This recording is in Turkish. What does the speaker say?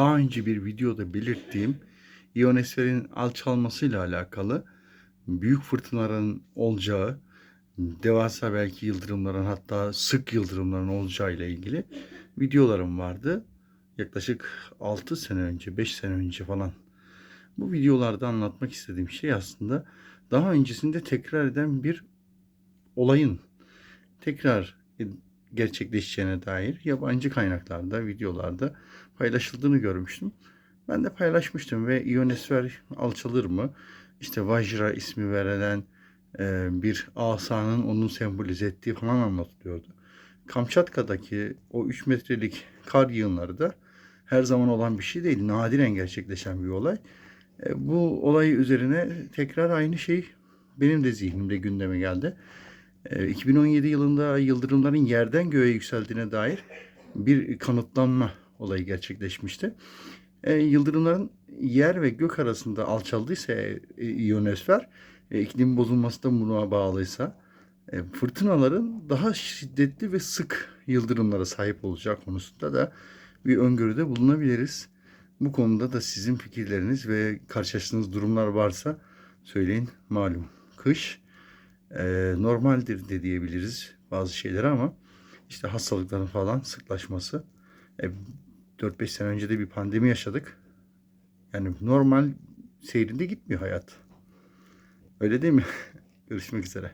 daha önce bir videoda belirttiğim iyonosferin alçalmasıyla alakalı büyük fırtınaların olacağı, devasa belki yıldırımların hatta sık yıldırımların olacağı ile ilgili videolarım vardı. Yaklaşık 6 sene önce, 5 sene önce falan. Bu videolarda anlatmak istediğim şey aslında daha öncesinde tekrar eden bir olayın tekrar gerçekleşeceğine dair yabancı kaynaklarda, videolarda paylaşıldığını görmüştüm. Ben de paylaşmıştım ve iyonosfer alçalır mı? İşte Vajra ismi verilen e, bir asanın onun sembolize ettiği falan anlatılıyordu. Kamçatka'daki o 3 metrelik kar yığınları da her zaman olan bir şey değil. Nadiren gerçekleşen bir olay. E, bu olay üzerine tekrar aynı şey benim de zihnimde gündeme geldi. E, 2017 yılında yıldırımların yerden göğe yükseldiğine dair bir kanıtlanma olayı gerçekleşmişti. E, yıldırımların yer ve gök arasında alçaldıysa e, iyonosfer, e, iklim bozulması da buna bağlıysa e, fırtınaların daha şiddetli ve sık yıldırımlara sahip olacak konusunda da bir öngörüde bulunabiliriz. Bu konuda da sizin fikirleriniz ve karşılaştığınız durumlar varsa söyleyin. Malum kış e, normaldir de diyebiliriz bazı şeyler ama işte hastalıkların falan sıklaşması. E, 4-5 sene önce de bir pandemi yaşadık. Yani normal seyrinde gitmiyor hayat. Öyle değil mi? Görüşmek üzere.